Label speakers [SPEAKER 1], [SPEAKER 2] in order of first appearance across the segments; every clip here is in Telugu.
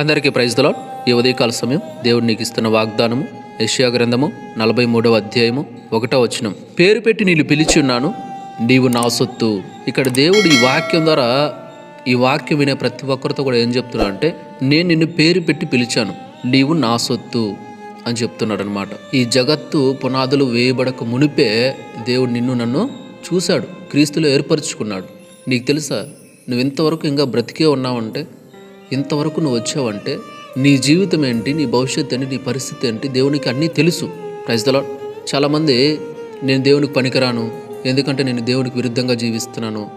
[SPEAKER 1] అందరికీ ప్రైజ్ దలా ఈ ఉదయకాల సమయం దేవుడు నీకు ఇస్తున్న వాగ్దానము యష్యా గ్రంథము నలభై మూడవ అధ్యాయము ఒకటో వచనం. పేరు పెట్టి నేను పిలిచి ఉన్నాను నీవు నా సొత్తు. ఇక్కడ దేవుడు ఈ వాక్యం ద్వారా ఈ వాక్యం వినే ప్రతి ఒక్కరితో కూడా ఏం చెప్తున్నా అంటే నేను నిన్ను పేరు పెట్టి పిలిచాను నీవు నా సొత్తు అని చెప్తున్నాడు అనమాట ఈ జగత్తు పునాదులు వేయబడక మునిపే దేవుడు నిన్ను నన్ను చూశాడు క్రీస్తులో ఏర్పరచుకున్నాడు. నీకు తెలుసా నువ్వు ఇంతవరకు ఇంకా బ్రతికే ఉన్నావంటే ఇంతవరకు నువ్వు వచ్చావంటే నీ జీవితం ఏంటి నీ భవిష్యత్తు ఏంటి నీ పరిస్థితి ఏంటి దేవునికి అన్నీ తెలుసు. ప్రజలో చాలామంది నేను దేవునికి పనికిరాను ఎందుకంటే నేను దేవునికి విరుద్ధంగా జీవిస్తున్నాను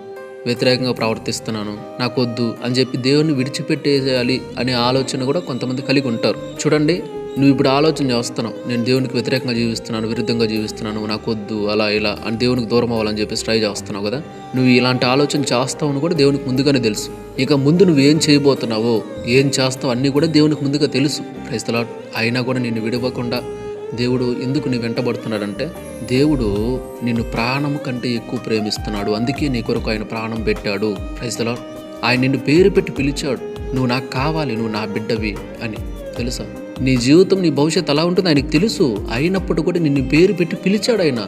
[SPEAKER 1] వ్యతిరేకంగా ప్రవర్తిస్తున్నాను నాకు వద్దు అని చెప్పి దేవుని విడిచిపెట్టేయాలి అనే ఆలోచన కూడా కొంతమంది కలిగి ఉంటారు. చూడండి నువ్వు ఇప్పుడు ఆలోచన చేస్తున్నావు. నేను దేవునికి వ్యతిరేకంగా జీవిస్తున్నాను విరుద్ధంగా జీవిస్తున్నాను నాకు వద్దు అలా ఇలా అని దేవునికి దూరం అవ్వాలని చెప్పి ట్రై చేస్తున్నావు కదా? నువ్వు ఇలాంటి ఆలోచన చేస్తావు అని కూడా దేవునికి ముందుగానే తెలుసు. ఇక ముందు నువ్వు ఏం చేయబోతున్నావో ఏం చేస్తావు అన్నీ కూడా దేవునికి ముందుగా తెలుసు. క్రైస్తలా అయినా కూడా నిన్ను విడవకుండా దేవుడు ఎందుకు నీ వెంటబడుతున్నాడంటే దేవుడు నిన్ను ప్రాణం కంటే ఎక్కువ ప్రేమిస్తున్నాడు. అందుకే నీ కొరకు ఆయన ప్రాణం పెట్టాడు. క్రైస్తలా ఆయన నిన్ను పేరు పెట్టి పిలిచాడు. నువ్వు నాకు కావాలి నువ్వు నా బిడ్డవి అని. తెలుసా? నీ జీవితం నీ భవిష్యత్తు ఎలా ఉంటుందో ఆయనకు తెలుసు. అయినప్పుడు కూడా నిన్ను పేరు పెట్టి పిలిచాడు ఆయన.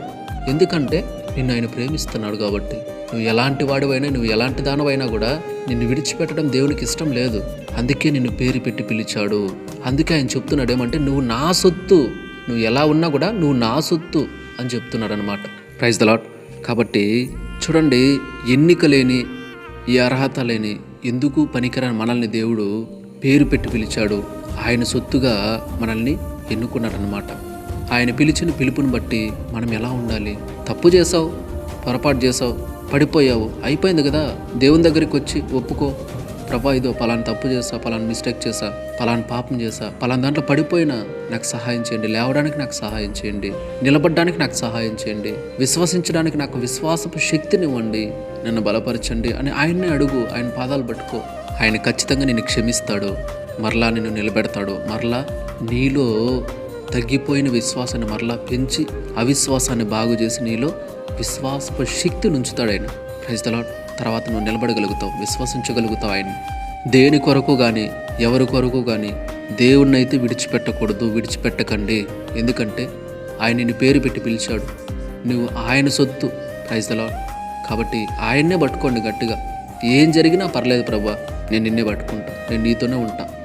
[SPEAKER 1] ఎందుకంటే నిన్ను ఆయన ప్రేమిస్తున్నాడు కాబట్టి. నువ్వు ఎలాంటి వాడివైనా నువ్వు ఎలాంటి దానవైనా కూడా నిన్ను విడిచిపెట్టడం దేవునికి ఇష్టం లేదు. అందుకే నిన్ను పేరు పెట్టి పిలిచాడు. అందుకే ఆయన చెప్తున్నాడు ఏమంటే నువ్వు నా సొత్తు. నువ్వు ఎలా ఉన్నా కూడా నువ్వు నా సొత్తు అని చెప్తున్నాడు అనమాట ప్రైజ్ ద లాట్ కాబట్టి చూడండి ఎన్నిక లేని ఈ అర్హత లేని ఎందుకు పనికిరాని మనల్ని దేవుడు పేరు పెట్టి పిలిచాడు. ఆయన సొత్తుగా మనల్ని ఎన్నుకున్నాడనమాట ఆయన పిలిచిన పిలుపుని బట్టి మనం ఎలా ఉండాలి? తప్పు చేసావు పొరపాటు చేసావు పడిపోయావు అయిపోయింది కదా? దేవుని దగ్గరికి వచ్చి ఒప్పుకో. ప్రభా ఇదో పలానా తప్పు చేసా పలానా మిస్టేక్ చేసా పలానా పాపం చేసా పలానా దాంట్లో పడిపోయినా నాకు సహాయం చేయండి. లేవడానికి నాకు సహాయం చేయండి. నిలబడడానికి నాకు సహాయం చేయండి. విశ్వసించడానికి నాకు విశ్వాసపు శక్తినివ్వండి. నన్ను బలపరచండి అని ఆయన్నే అడుగు ఆయన పాదాలు పట్టుకో. ఆయన ఖచ్చితంగా నేను క్షమిస్తాడు. మరలా నిన్ను నిలబెడతాడు. మరలా నీలో తగ్గిపోయిన విశ్వాసాన్ని మరలా పెంచి అవిశ్వాసాన్ని బాగు చేసి నీలో విశ్వాసపు శక్తిని ఉంచుతాడు ఆయన. ప్రైజ్ తర్వాత నువ్వు నిలబడగలుగుతావు విశ్వసించగలుగుతావు ఆయన. దేని కొరకు కానీ ఎవరి కొరకు కానీ దేవుణ్ణి అయితే విడిచిపెట్టకూడదు విడిచిపెట్టకండి. ఎందుకంటే ఆయన నిన్ను పేరు పెట్టి పిలిచాడు. నువ్వు ఆయన సొత్తు. ప్రైజ్ కాబట్టి ఆయన్నే పట్టుకోండి గట్టిగా. ఏం జరిగినా పర్లేదు ప్రభా నేను నిన్నే పట్టుకుంటా. నేను నీతోనే ఉంటాను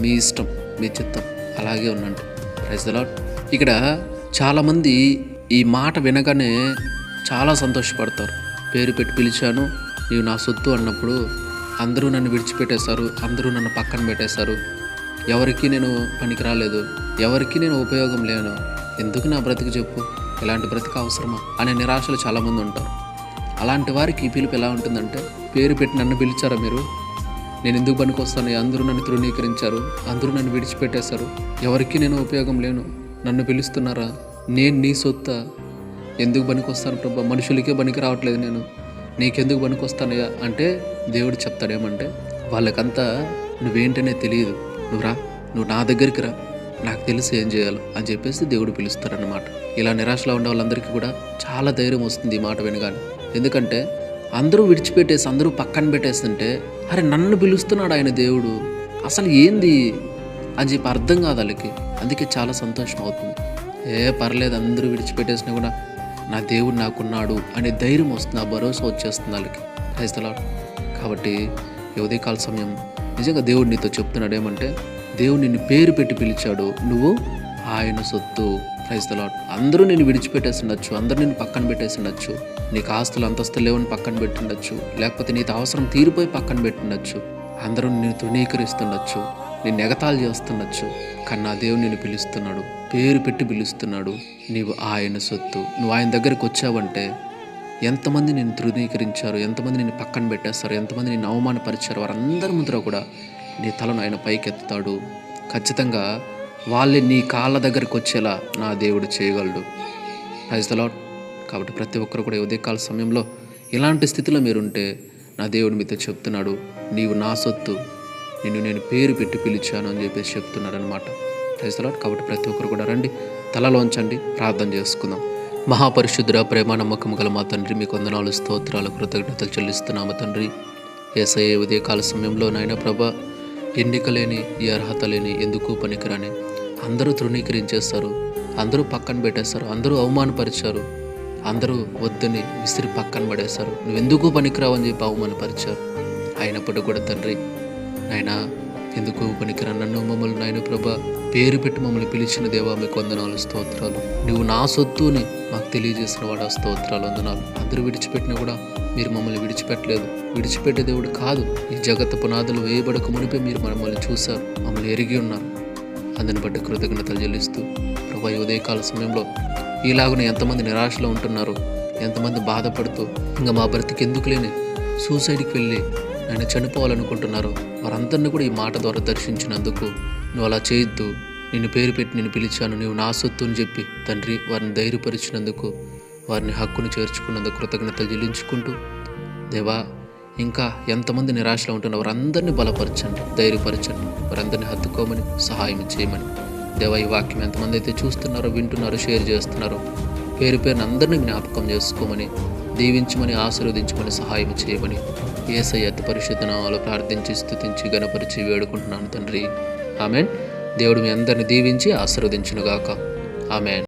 [SPEAKER 1] మీ ఇష్టం మీ చిత్తం. అలాగే ఉన్నట్టు ప్రైజ్ ద ఇక్కడ చాలామంది ఈ మాట వినగానే చాలా సంతోషపడతారు. పేరు పెట్టి పిలిచాను నీవు నా సొత్తు అన్నప్పుడు అందరూ నన్ను విడిచిపెట్టేశారు అందరూ నన్ను పక్కన పెట్టేశారు. ఎవరికి నేను పనికి రాలేదు ఎవరికి నేను ఉపయోగం లేను. ఎందుకు నా బ్రతికి చెప్పు? ఇలాంటి బ్రతిక అవసరమా? అనే నిరాశలు చాలామంది ఉంటారు. అలాంటి వారికి ఈ పిలుపు ఎలా ఉంటుందంటే పేరు పెట్టి నన్ను పిలిచారా మీరు? నేను ఎందుకు పనికొస్తాను? అందరూ నన్ను తృణీకరించారు. అందరూ నన్ను విడిచిపెట్టేశారు. ఎవరికి నేను ఉపయోగం లేను. నన్ను పిలుస్తున్నారా? నేను నీ సొత్త. ఎందుకు పనికొస్తాను ప్రభా? మనుషులకే పనికి రావట్లేదు నేను. నీకెందుకు పనికొస్తానయ్యా అంటే దేవుడు చెప్తాడేమంటే వాళ్ళకంతా నువ్వేంటనే తెలియదు. నువ్వు రా. నువ్వు నా దగ్గరికి రా. నాకు తెలిసి ఏం చేయాలో అని చెప్పేసి దేవుడు పిలుస్తాడనమాట ఇలా నిరాశలో ఉండే వాళ్ళందరికీ కూడా చాలా ధైర్యం వస్తుంది ఈ మాట వినగానే. ఎందుకంటే అందరూ విడిచిపెట్టేసి అందరూ పక్కన పెట్టేస్తుంటే అరే నన్ను పిలుస్తున్నాడు ఆయన దేవుడు. అసలు ఏంది? అని చెప్పి అర్థం కాదు వాళ్ళకి. అందుకే చాలా సంతోషం అవుతుంది. ఏ పర్లేదు అందరూ విడిచిపెట్టేసినా కూడా నా దేవుడు నాకున్నాడు అనే ధైర్యం వస్తుంది ఆ భరోసా వచ్చేస్తుంది వాళ్ళకి. క్రైస్తలాడు కాబట్టి ఉదయకాల సమయం నిజంగా దేవుడు నీతో చెప్తున్నాడు ఏమంటే దేవుడు నిన్ను పేరు పెట్టి పిలిచాడు నువ్వు ఆయన సొత్తు. క్రైస్తలాడు అందరూ నేను విడిచిపెట్టేసి ఉండొచ్చు అందరూ నేను పక్కన పెట్టేసి ఉండొచ్చు. నీకు ఆస్తులు అంతస్తులు లేవని పక్కన పెట్టుండొచ్చు. లేకపోతే నీతో అవసరం తీరిపోయి పక్కన పెట్టుండొచ్చు. అందరూ నిన్ను తృణీకరిస్తుండొచ్చు. నిన్ను ఎగతాలు చేస్తుండొచ్చు. కన్నా నా దేవుడు నిన్ను పిలుస్తున్నాడు. పేరు పెట్టి పిలుస్తున్నాడు. నీవు ఆయన సొత్తు. నువ్వు ఆయన దగ్గరికి వచ్చావంటే ఎంతమంది నిన్ను తృణీకరించారు? ఎంతమంది నిన్ను పక్కన పెట్టేస్తారు? ఎంతమంది నిన్ను అవమానపరిచారు? వారందరి ముందర కూడా నీ తలను ఆయన పైకెత్తుతాడు. ఖచ్చితంగా వాళ్ళే నీ కాళ్ళ దగ్గరికి వచ్చేలా నా దేవుడు చేయగలడు. ప్రైజ్ ద లాట్ కాబట్టి ప్రతి ఒక్కరు కూడా ఉదయకాల సమయంలో ఇలాంటి స్థితిలో మీరుంటే నా దేవుడు మీతో చెప్తున్నాడు నీవు నా సొత్తు నిన్ను నేను పేరు పెట్టి పిలిచాను అని చెప్పేసి చెప్తున్నాడు అనమాట కాబట్టి ప్రతి ఒక్కరు కూడా రండి తలలోంచండి ప్రార్థన చేసుకుందాం. మహాపరిశుద్ధుర ప్రేమ నమ్మకం గల మా తండ్రి మీకు వందనాలు స్తోత్రాలు కృతజ్ఞతలు చెల్లిస్తున్నాము తండ్రి. ఏసఐ ఉదయకాల సమయంలో నాయన ప్రభ ఎన్నిక లేని ఈ అర్హత లేని ఎందుకు పనికిరాని అందరూ తృణీకరించేస్తారు అందరూ పక్కన పెట్టేస్తారు అందరూ అవమానపరిచారు. అందరూ వద్దని విసిరి పక్కన పడేశారు. నువ్వెందుకు పనికిరావు అని చెప్పి అవమానపరిచారు అయినప్పటికీ కూడా తండ్రి నాయనా ఎందుకు పనికిరా నన్ను మమ్మల్ని నాయన ప్రభా పేరు పెట్టి మమ్మల్ని పిలిచిన దేవా మీకు వందనాలు స్తోత్రాలు. నువ్వు నా సొత్తుని మాకు తెలియజేసిన వాడు ఆ స్తోత్రాలు వందనాలు. అందరూ విడిచిపెట్టినా కూడా మీరు మమ్మల్ని విడిచిపెట్టలేదు. విడిచిపెట్టే దేవుడు కాదు. ఈ జగత్ పునాదులు వేయబడక మునిపే మీరు మమ్మల్ని చూశారు. మమ్మల్ని ఎరిగి ఉన్నారు. అందుని బట్టి కృతజ్ఞతలు చెల్లిస్తూ ప్రభా ఉదయకాల సమయంలో ఇలాగున ఎంతమంది నిరాశలో ఉంటున్నారు ఎంతమంది బాధపడుతూ ఇంకా మా బ్రతికి ఎందుకు లేని సూసైడ్కి వెళ్ళి నన్ను చనిపోవాలనుకుంటున్నారు వారందరినీ కూడా ఈ మాట ద్వారా దర్శించినందుకు నువ్వు అలా చేయొద్దు. నిన్ను పేరు పెట్టి నేను పిలిచాను నువ్వు నా సొత్తు అని చెప్పి తండ్రి వారిని ధైర్యపరిచినందుకు వారిని హక్కును చేర్చుకున్నందుకు కృతజ్ఞతలు చెల్లించుకుంటూ దేవా ఇంకా ఎంతమంది నిరాశలో ఉంటున్న వారందరినీ బలపరచండి ధైర్యపరచండి వారందరినీ హత్తుకోమని సహాయం చేయమని. దేవా ఈ వాక్యం ఎంతమంది అయితే చూస్తున్నారో వింటున్నారో షేర్ చేస్తున్నారో పేరు పేరుని అందరినీ జ్ఞాపకం చేసుకోమని దీవించమని ఆశీర్వదించమని సహాయం చేయమని ఏసై అతి పరిశుద్ధనామాలు ప్రార్థించి స్థుతించి గణపరిచి వేడుకుంటున్నాను తండ్రి. ఆమెన్. దేవుడు మీ అందరిని దీవించి ఆశీర్వదించునుగాక. ఆమెన్.